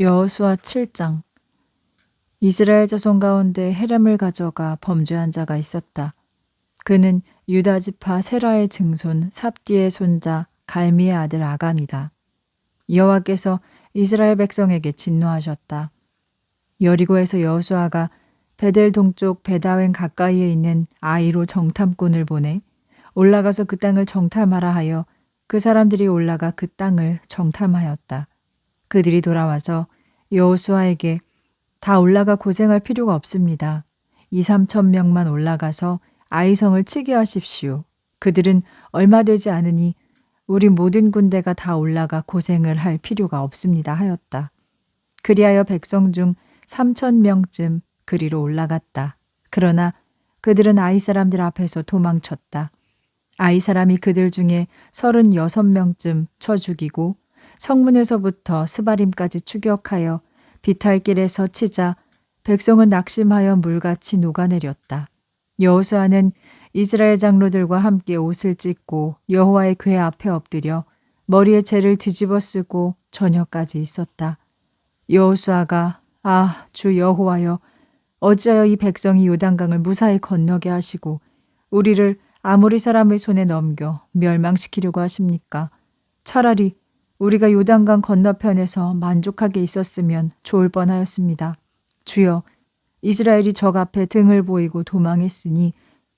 여호수아 7장 이스라엘 자손 가운데 헤렘을 가져가 범죄한 자가 있었다. 그는 유다 지파 세라의 증손 삽디의 손자 갈미의 아들 아간이다. 여호와께서 이스라엘 백성에게 진노하셨다. 여리고에서 여호수아가 베델 동쪽 베다웬 가까이에 있는 아이로 정탐꾼을 보내 올라가서 그 땅을 정탐하라 하여 그 사람들이 올라가 그 땅을 정탐하였다. 그들이 돌아와서 여호수아에게 다 올라가 고생할 필요가 없습니다. 2, 3천 명만 올라가서 아이성을 치게 하십시오. 그들은 얼마 되지 않으니 우리 모든 군대가 다 올라가 고생을 할 필요가 없습니다 하였다. 그리하여 백성 중 3천 명쯤 그리로 올라갔다. 그러나 그들은 아이 사람들 앞에서 도망쳤다. 아이 사람이 그들 중에 36명쯤 쳐 죽이고 성문에서부터 스바림까지 추격하여 비탈길에서 치자 백성은 낙심하여 물같이 녹아내렸다. 여호수아는 이스라엘 장로들과 함께 옷을 찢고 여호와의 궤 앞에 엎드려 머리에 재를 뒤집어 쓰고 저녁까지 있었다. 여호수아가 아 주 여호와여 어찌하여 이 백성이 요단강을 무사히 건너게 하시고 우리를 아모리 사람의 손에 넘겨 멸망시키려고 하십니까? 차라리 우리가 요단강 건너편에서 만족하게 있었으면 좋을 뻔하였습니다. 주여, 이스라엘이 적 앞에 등을 보이고 도망했으니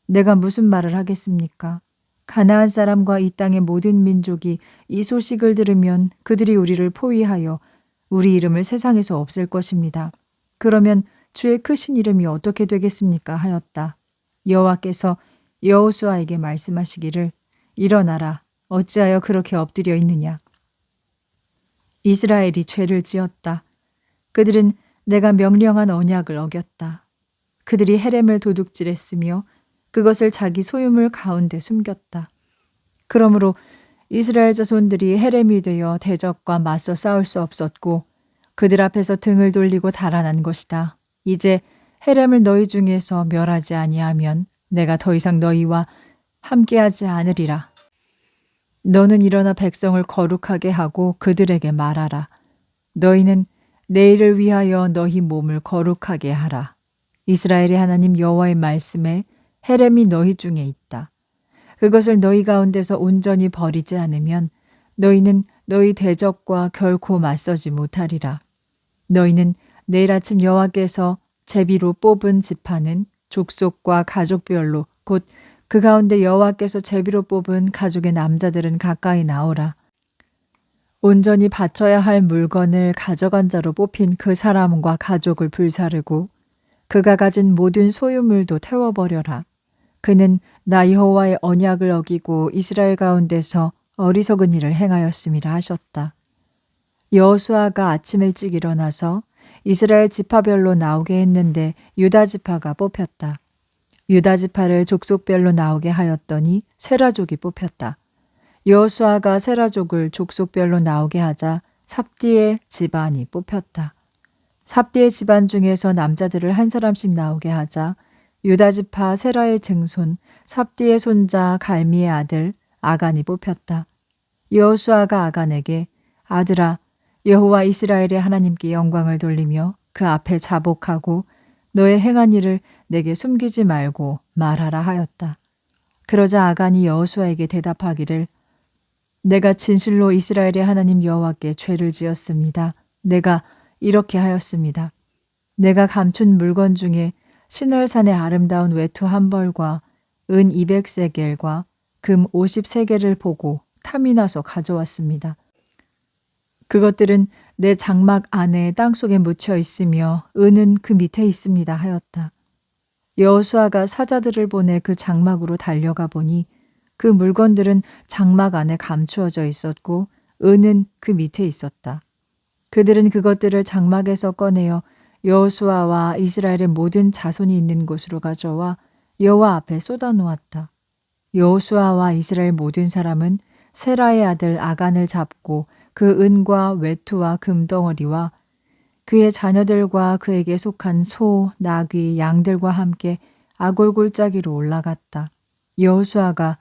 내가 무슨 말을 하겠습니까? 가나안 사람과 이 땅의 모든 민족이 이 소식을 들으면 그들이 우리를 포위하여 우리 이름을 세상에서 없앨 것입니다. 그러면 주의 크신 이름이 어떻게 되겠습니까? 하였다. 여호와께서 여호수아에게 말씀하시기를 일어나라 어찌하여 그렇게 엎드려 있느냐 이스라엘이 죄를 지었다. 그들은 내가 명령한 언약을 어겼다. 그들이 헤렘을 도둑질했으며 그것을 자기 소유물 가운데 숨겼다. 그러므로 이스라엘 자손들이 헤렘이 되어 대적과 맞서 싸울 수 없었고 그들 앞에서 등을 돌리고 달아난 것이다. 이제 헤렘을 너희 중에서 멸하지 아니하면 내가 더 이상 너희와 함께하지 않으리라. 너는 일어나 백성을 거룩하게 하고 그들에게 말하라. 너희는 내일을 위하여 너희 몸을 거룩하게 하라. 이스라엘의 하나님 여호와의 말씀에 헤렘이 너희 중에 있다. 그것을 너희 가운데서 온전히 버리지 않으면 너희는 너희 대적과 결코 맞서지 못하리라. 너희는 내일 아침 여호와께서 제비로 뽑은 지파는 족속과 가족별로 곧 그 가운데 여호와께서 제비로 뽑은 가족의 남자들은 가까이 나오라. 온전히 바쳐야 할 물건을 가져간 자로 뽑힌 그 사람과 가족을 불사르고 그가 가진 모든 소유물도 태워버려라. 그는 나 여호와의 언약을 어기고 이스라엘 가운데서 어리석은 일을 행하였음이라 하셨다. 여호수아가 아침 일찍 일어나서 이스라엘 지파별로 나오게 했는데 유다 지파가 뽑혔다. 유다 지파를 족속별로 나오게 하였더니 세라족이 뽑혔다. 여호수아가 세라족을 족속별로 나오게 하자 삽디의 집안이 뽑혔다. 삽디의 집안 중에서 남자들을 한 사람씩 나오게 하자 유다 지파 세라의 증손 삽디의 손자 갈미의 아들 아간이 뽑혔다. 여호수아가 아간에게 아들아 여호와 이스라엘의 하나님께 영광을 돌리며 그 앞에 자복하고 너의 행한 일을 내게 숨기지 말고 말하라 하였다. 그러자 아간이 여호수아에게 대답하기를 내가 진실로 이스라엘의 하나님 여호와께 죄를 지었습니다. 내가 이렇게 하였습니다. 내가 감춘 물건 중에 신월산의 아름다운 외투 한 벌과 은 200세겔과 금 50세겔을 보고 탐이 나서 가져왔습니다. 그것들은 내 장막 안에 땅 속에 묻혀 있으며 은은 그 밑에 있습니다 하였다. 여호수아가 사자들을 보내 그 장막으로 달려가 보니 그 물건들은 장막 안에 감추어져 있었고 은은 그 밑에 있었다. 그들은 그것들을 장막에서 꺼내어 여호수아와 이스라엘의 모든 자손이 있는 곳으로 가져와 여호와 앞에 쏟아 놓았다. 여호수아와 이스라엘 모든 사람은 세라의 아들 아간을 잡고 그 은과 외투와 금덩어리와 그의 자녀들과 그에게 속한 소, 나귀, 양들과 함께 아골골짜기로 올라갔다. 여호수아가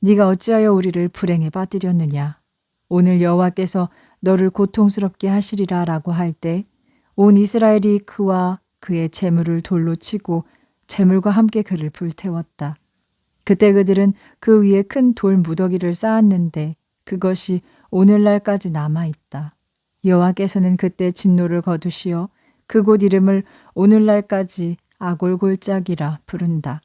네가 어찌하여 우리를 불행에 빠뜨렸느냐? 오늘 여호와께서 너를 고통스럽게 하시리라라고 할 때 온 이스라엘이 그와 그의 재물을 돌로 치고 재물과 함께 그를 불태웠다. 그때 그들은 그 위에 큰 돌 무더기를 쌓았는데 그것이 오늘날까지 남아 있다. 여호와께서는 그때 진노를 거두시어 그곳 이름을 오늘날까지 아골골짝이라 부른다.